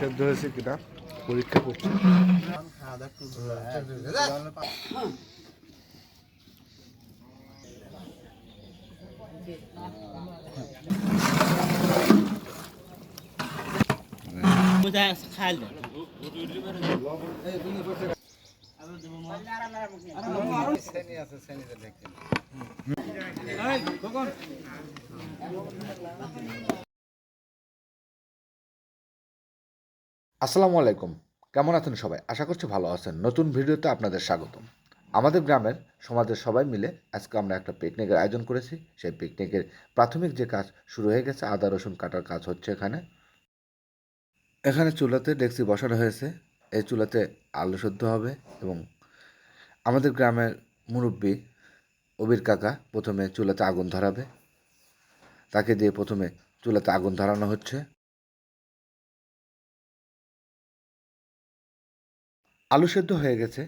সেদ্ধ হয়েছে কিনা পরীক্ষা করছি मुझे আসসালামু আলাইকুম। কেমন আছেন সবাই? আশা করছি ভালো আছেন। নতুন ভিডিওতে আপনাদের স্বাগতম। আমাদের গ্রামের সমাজের সবাই মিলে আজকে আমরা একটা পিকনিকের আয়োজন করেছি। সেই পিকনিকের প্রাথমিক যে কাজ শুরু হয়ে গেছে, আদা, রসুন কাটার কাজ হচ্ছে এখানে। এখানে চুলাতে ডেক্সি বসানো হয়েছে। এই চুলাতে আলু সেদ্ধ হবে এবং আমাদের গ্রামের মুরব্বী অবির কাকা প্রথমে চুলাতে আগুন ধরাবে। তাকে দিয়ে প্রথমে চুলাতে আগুন ধরানো হচ্ছে। আলু সেদ্ধ হয়ে গেছে।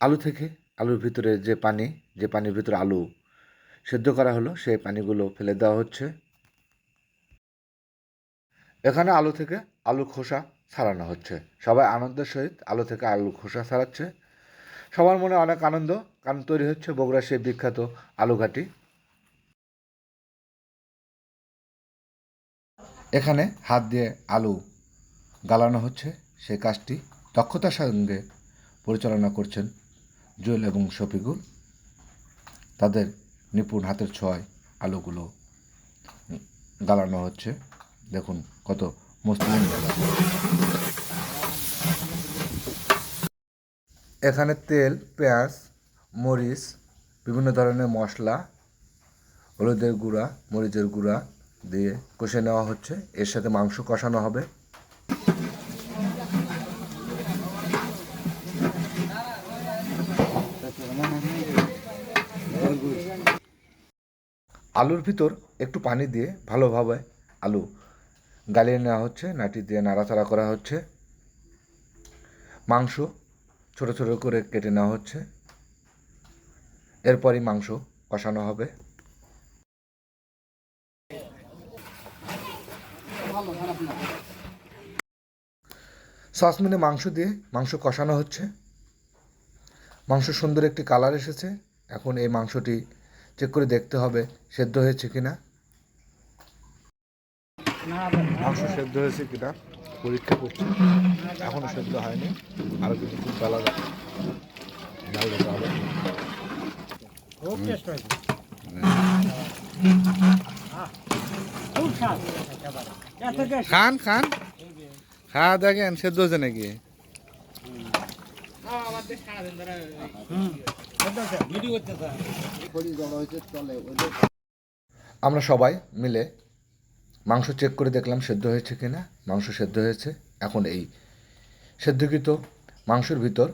আলু থেকে আলুর ভিতরে যে পানি, যে পানির ভিতরে আলু সেদ্ধ করা হলো, সেই পানিগুলো ফেলে দেওয়া হচ্ছে। এখানে আলু থেকে আলু খোসা ছাড়ানো হচ্ছে। সবাই আনন্দের সহিত আলু থেকে আলু খোসা ছাড়াচ্ছে। সবার মনে অনেক আনন্দ, কারণ তৈরি হচ্ছে বগুড়া সেই বিখ্যাত আলু ঘাটি। এখানে হাত দিয়ে আলু গালানো হচ্ছে, সেই কাজটি। দক্ষতার সঙ্গে পরিচালনা করছেন জুয়েল এবং শফিকুল। তাদের নিপুণ হাতের ছোঁয়ায় আলুগুলো গালানো হচ্ছে। দেখুন কত মসৃণ এখানে তেল, পেঁয়াজ, মরিচ, বিভিন্ন ধরনের মশলা, হলুদের গুঁড়া, মরিচের গুঁড়া দিয়ে কষে নেওয়া হচ্ছে। এর সাথে মাংস কষানো হবে। আলুর ভিতর একটু পানি দিয়ে ভালোভাবে আলু গালিয়ে নেওয়া হচ্ছে, নাটি দিয়ে নাড়াচাড়া করা হচ্ছে। মাংস ছোট ছোট করে কেটে নেওয়া হচ্ছে। এরপরই মাংস কষানো হবে। সসমিনে মাংস দিয়ে মাংস কষানো হচ্ছে। মাংস সুন্দর একটি কালার এসেছে। এখন এই মাংসটি চেক করে দেখতে হবে সেদ্ধ হয়েছে কি না মাংস সেদ্ধ হয়েছে কি না পরীক্ষা করছি। এখনও সেদ্ধ হয়নি আরও কিন্তু খুব ভালো লাগে খান। খান খা দেখেন সেদ্ধ হয়েছে নাকি? আমরা সবাই মিলে মাংস চেক করে দেখলাম সেদ্ধ হয়েছে কিনা মাংস সেদ্ধ হয়েছে। এখন এই সেদ্ধকৃত মাংসের ভিতর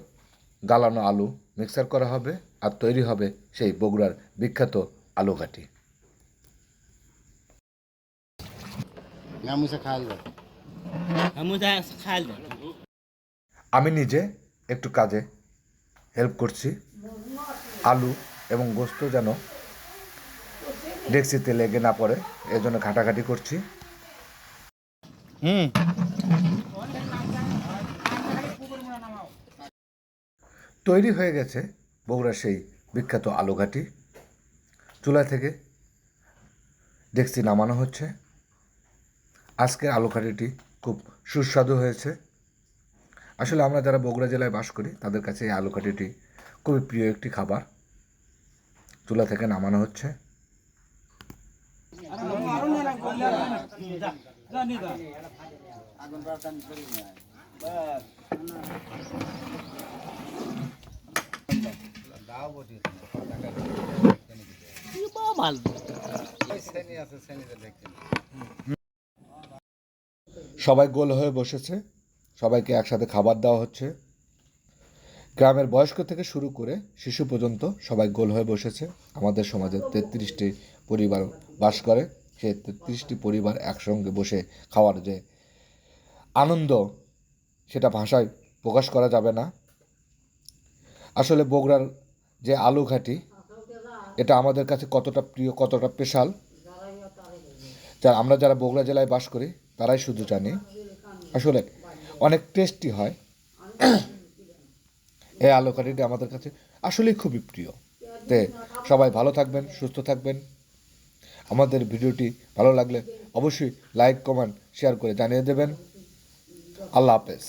গালানো আলু মিক্সার করা হবে আর তৈরি হবে সেই বগুড়ার বিখ্যাত আলু ঘাটি আমি নিজে একটু কাজে হেল্প করছি। আলু এবং গোস্ত যেন ডেক্সিতে লেগে না পড়ে, এজন্য ঘাটাঘাটি করছি। হুম। তৈরি হয়ে গেছে বগুড়ার সেই বিখ্যাত আলু ঘাটি। চুলা থেকে ডেক্সি নামানো হচ্ছে। আজকের আলু ঘাটিটি খুব সুস্বাদু হয়েছে। আসলে আমরা যারা বগুড়া জেলায় বাস করি, তাদের কাছে এই আলু ঘাটিটি খুবই প্রিয় একটি খাবার। চুলা থেকে নামানো হচ্ছে। সবাই গোল হয়ে বসেছে। সবাইকে একসাথে খাবার দেওয়া হচ্ছে। গ্রামের বয়স্ক থেকে শুরু করে শিশু পর্যন্ত সবাই গোল হয়ে বসেছে। আমাদের সমাজে তেত্রিশটি পরিবার বাস করে। সেই তেত্রিশটি পরিবার একসঙ্গে বসে খাওয়ার যে আনন্দ, সেটা ভাষায় প্রকাশ করা যাবে না। আসলে বগুড়ার যে আলু ঘাটি এটা আমাদের কাছে কতটা প্রিয়, কতটা স্পেশাল, যা আমরা যারা বগুড়া জেলায় বাস করি, তারাই শুধু জানি। আসলে অনেক টেস্টি হয়। এই আলু কারিটা আমাদের কাছে আসলেই খুবই প্রিয়। তে সবাই ভালো থাকবেন, সুস্থ থাকবেন। আমাদের ভিডিওটি ভালো লাগলে অবশ্যই লাইক কমেন্ট শেয়ার করে জানিয়ে দেবেন। আল্লাহ হাফেজ।